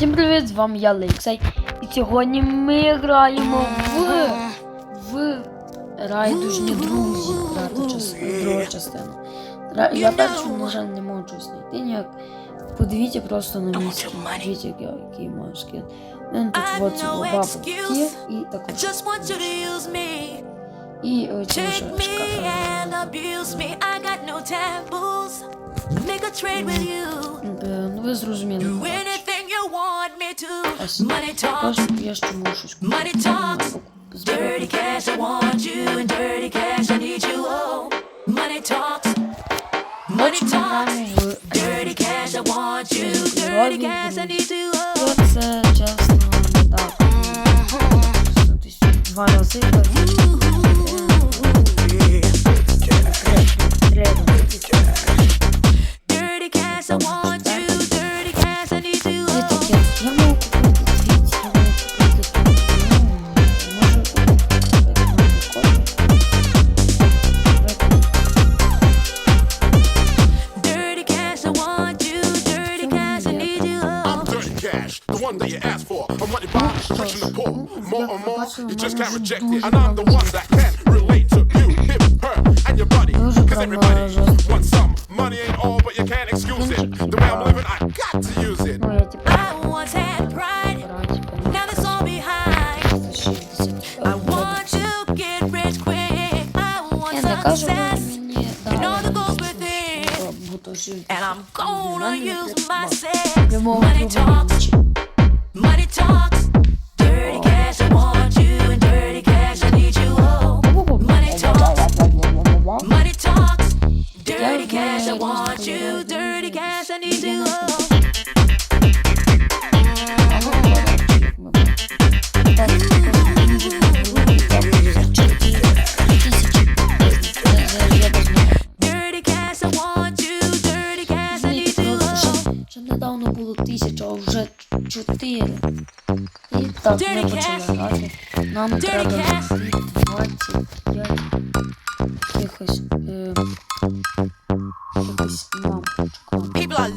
Всім привіт, з вами я Лексей. І сьогодні ми граємо в, в райдужні друзі. Друга частина. Я першу, на жаль, не можу знайти ніяк. Подивіться просто на мій скін. Дивіться, як я- який маю скін. Мене тут от цього бабу є і також. І trade with you. Е, Ну ви зрозуміли. Money talks. Money talks. buluşmuş. Dirty cash, I want you, and dirty cash, I need you. Oh, money talks, money talks. Dirty cash, I want you, dirty cash, I need you. Oh, what's just on the dot? Dwa razy, tak? one that you asked for. I'm wanted by rich the poor. More and more, you just can't reject it. And I'm the one that can relate to you, him, her, and your buddy. Cause everybody wants some. Money ain't all, but you can't excuse it. The way I'm living, I got to use it. I once had pride. Now that's all behind. I want to get rich quick. I want success. And all the goes with. And I'm gonna use myself. Money talks. cash, I want you, dirty cash, I need you. Oh. Dirty cash, I want you, dirty cash, I need you. Oh. Ще недавно було тисяча, а вже чотири. І так ми почали грати. Нам треба знайти 25 якихось е, якихось лампочок.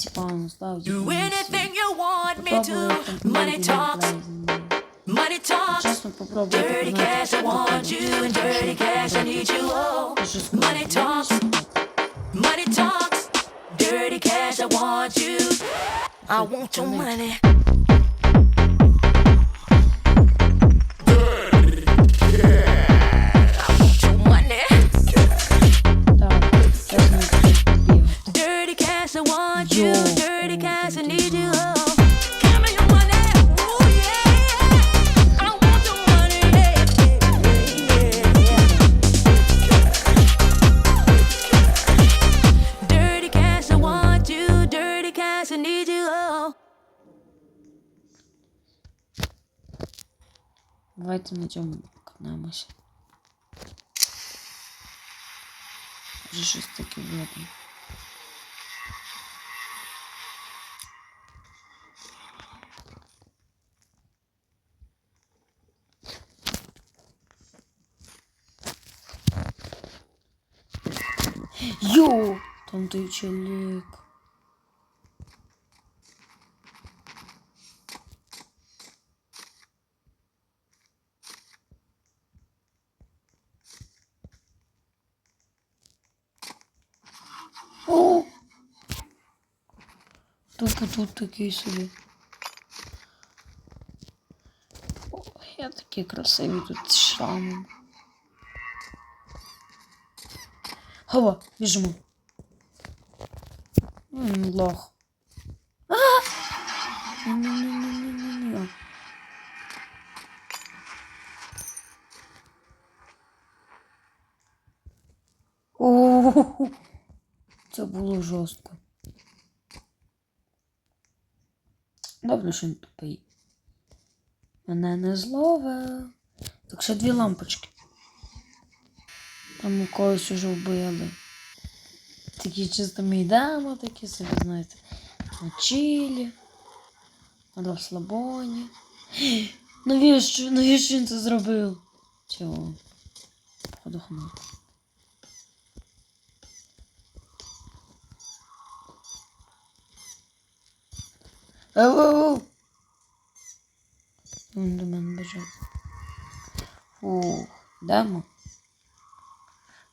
Do anything you want me to. Money talks. Money talks. Dirty cash, I want you, and dirty cash, I need you oh. all. Money talks. Money talks. Dirty cash, I want you. I want your money. Давайте на цьому покатаємося. Вже щось таке видно. Йоу! Там той чоловік. Тупо тут такий собі. О, я такий красивий тут з шрамом. Хова, біжимо. Лох. Ні-ні-ні-ні-ні-ні. О, це було жорстко. Добре, що він тупий. Мене не зловив. Так ще дві лампочки. Там когось уже вбили. Такі чисто ми такі собі, знаєте, на чилі, на розслабоні. Навіщо? Навіщо він це зробив? Чого? Походу. Ау! Він до мене біжить. Фух, йдемо.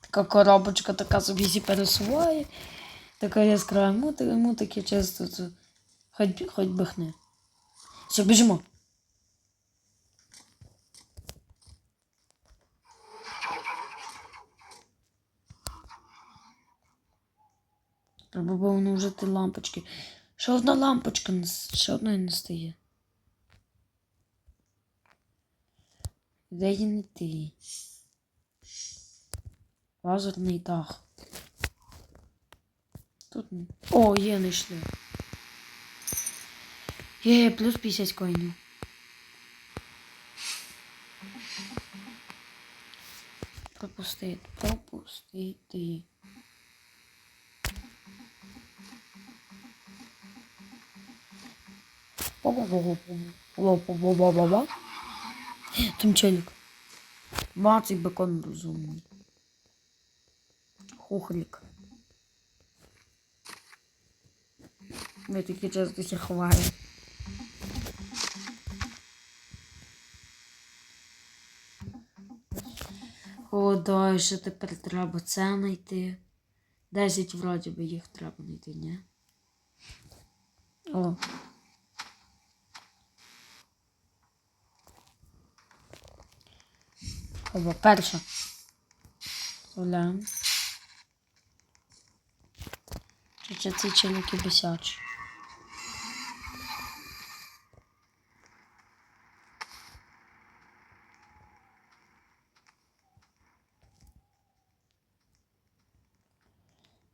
Така коробочка така собі зі пересуває. Така яскрава йому таке часто це. Хоч, хоч бихне. Все, біжимо. Треба було не вжити лампочки. Ще одна лампочка, не ще одної не стає. Де її не ти? Лазерний дах. Тут. не- О, є, знайшли. Є, плюс 50 коїнів. Пропустити, пропустити. Ба-ба-ба-ба-ба-ба. Там челик. Мацик бекон розумний. Хухлік. Я такі часто ся ховаю. О, ще тепер треба це знайти. Десять вроді би їх треба знайти, ні? О. Оба, перша. Вставляємо. Чи це ці челики бесячі?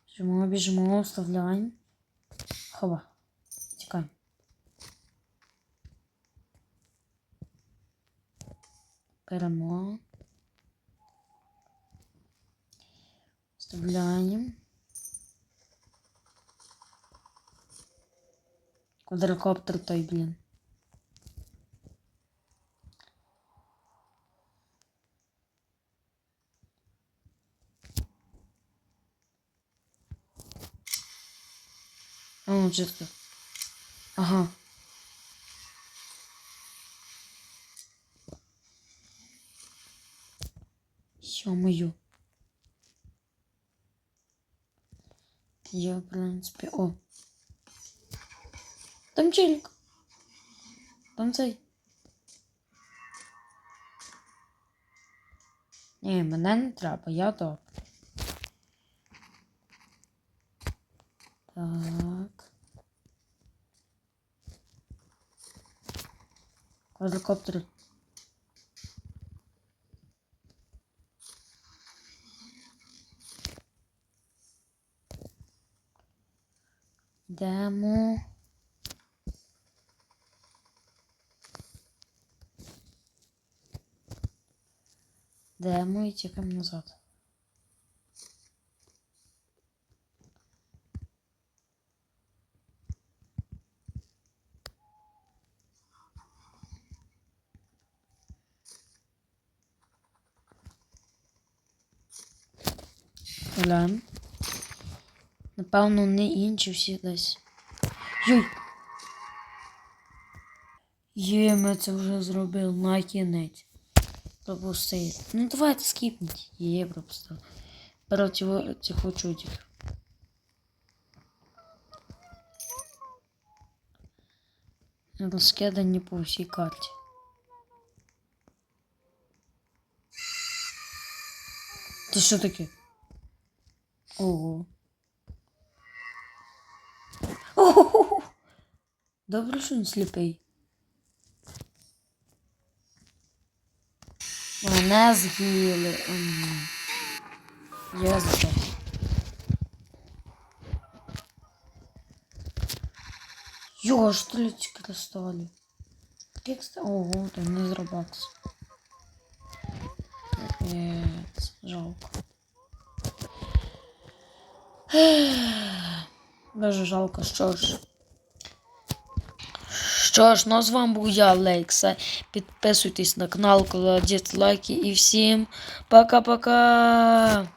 Біжимо, біжимо, вставляємо. Хова. Тікаємо. Беремо. Вставляємо. Квадрокоптер той, блін. А, ну, чисто. Ага. Ё-моё. Я, в принципі. О. Там челик. Там цей. Мене не треба, я добре. Так. Квадрокоптер. Йдемо. Йдемо і тікаємо назад. Глянь. Напевно, не інші всі десь. Йой! Є, ми це вже зробили на кінець. Пропустити. Ну давайте скіпніть. Є, пропустив. Проти цих чудів. Розкидані по всій карті. Це що таке? Ого. Ого. Добре, що. Мене з'їли. Я здох. Йо, що ли ці кристалі? Як ста- Ого, там не зробакс. Капець, жалко. Дуже жалко, що ж. Що ж, ну з вами був я, Лекса. Підписуйтесь на канал, кладіть лайки і всім пока-пока!